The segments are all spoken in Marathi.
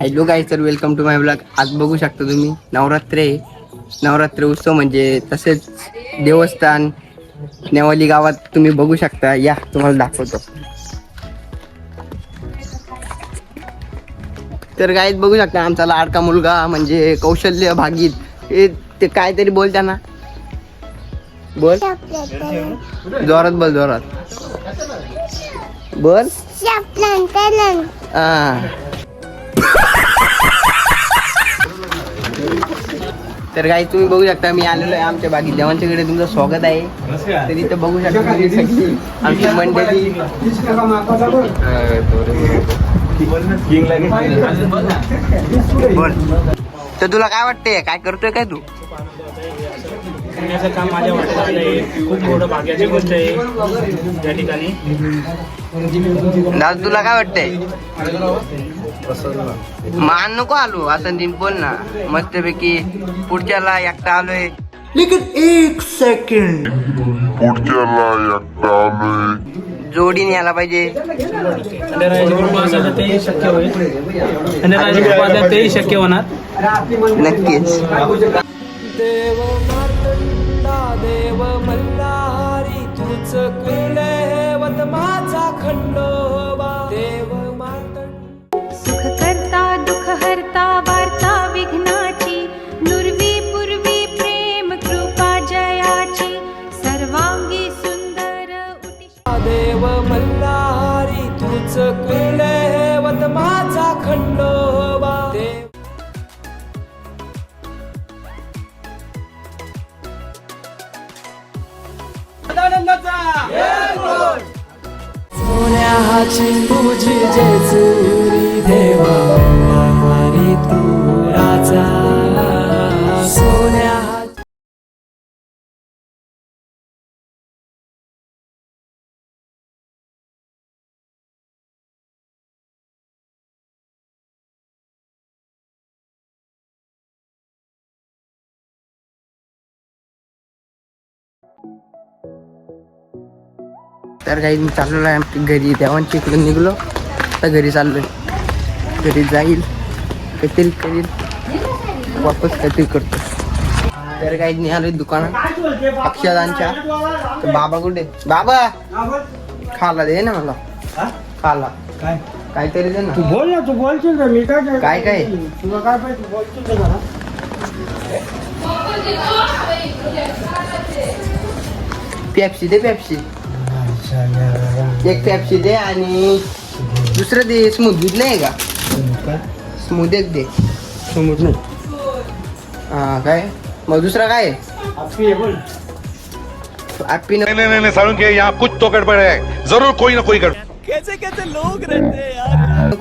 हॅलो गाईज तर वेलकम टू माय ब्लॉग आज बघू शकता तुम्ही नवरात्र आहे. नवरात्र उत्सव म्हणजे तसेच देवस्थान नेवाली गावात तुम्ही बघू शकता. या तुम्हाला दाखवतो. तर गाईत बघू शकता आमचा लाडका मुलगा म्हणजे कौशल्य भागीत. हे ते काहीतरी बोल त्यांना. बोल. जोरात बोल जोरात. बोल. हा. तर काही तुम्ही बघू शकता मी आलेलो आहे आमच्या बागी देवांच्याकडे तुमचं स्वागत आहे. तर इथं बघू शकता तुम्ही सगळी आमची मंडळी. तर तुला काय वाटतंय? काय करतोय काय तू? पुण्याचं काम माझ्या वाटत आलं आहे. खूप मोठं भाग्याची गोष्ट आहे या ठिकाणी. दादा तुला काय वाटतंय? मान नको आलो असं दिन बोल ना. मस्तपैकी पुढच्याला एकटा आलोय. पुढच्याला एकटा आलोय. जोडीने यायला पाहिजे. तेही शक्य होईल. तेही शक्य होणार. नक्कीच. देव मार्तंडा देव मल्हारी तुझ कुलदेवत माझा खंडोबा. देव मार्तंड सुख करता दुःख हरता वार्ता विघ्नाची नुरवी पूर्वी प्रेम कृपा जयाची सर्वांगी सुंदर देव मल्हारी तुझ कुलदेवत माझा खंडोबा. सोन्याची तुझी जेजुरी देवा मल्हारी तू राजा. सोन्या तर काही मी चाललेलो आहे घरी. देवांच्या इकडे निघलो. आता घरी चाललोय. घरी जाईल. काहीतरी करील. वापस काहीतरी करतो. तर काही नाही आलोय दुकानात. अक्षदांच्या. तर बाबा कुठे? बाबा! खाला दे ना मला. खाला. काय? काहीतरी दे ना. तू बोल ना तू बोलशील ना मी काय काय काय? तुला काय पाहिजे तू बोलशील ना. पेप्सी दे पेप्सी एक पेप्सी दे आणि दुसरं दे स्मूथ दूध नाही का? स्मूथ एक दे. समोर नाही. हा काय? मग दुसरा काय? ॲप्पी नहीं नहीं नहीं सारुण के यहाँ कुछ तो गड़बड़ है ज़रूर कोई ना कोई गड़बड़. कैसे कैसे लोग रहते हैं यार?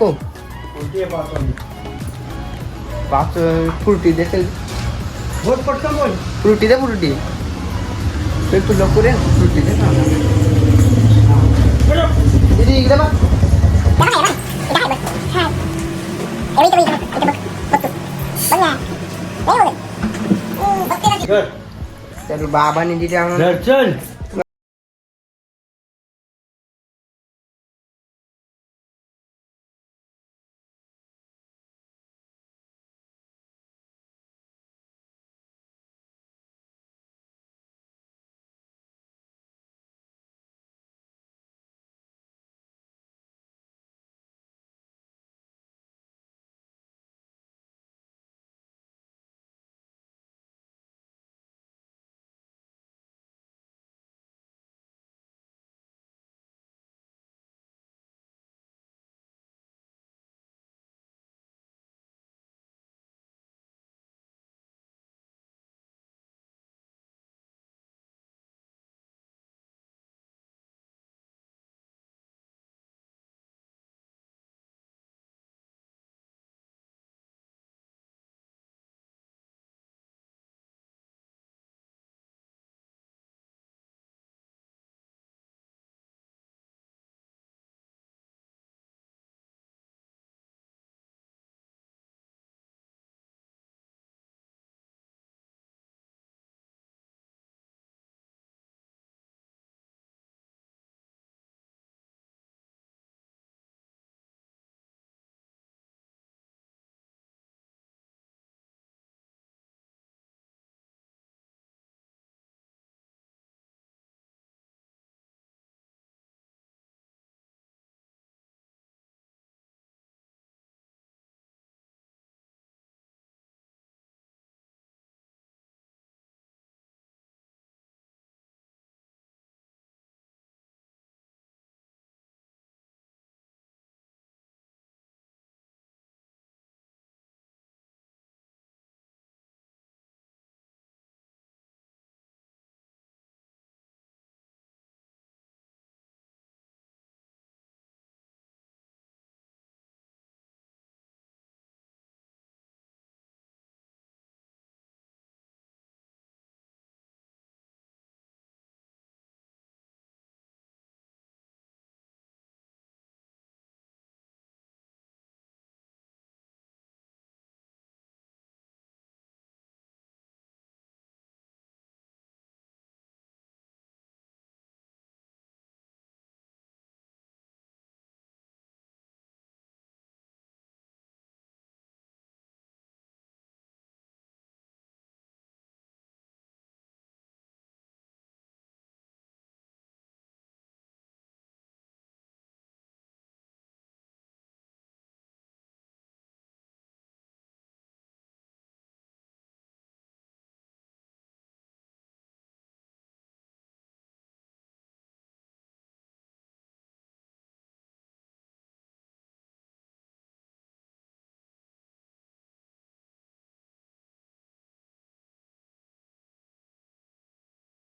पाच फ्रुटी देतील बोल पटकन बोल. फ्रुटी दे फ्रुटी. ते तू ये फ्रुटी दे. ना Jadi kita pak. Good. Sir, Baba ni dia. Darjan.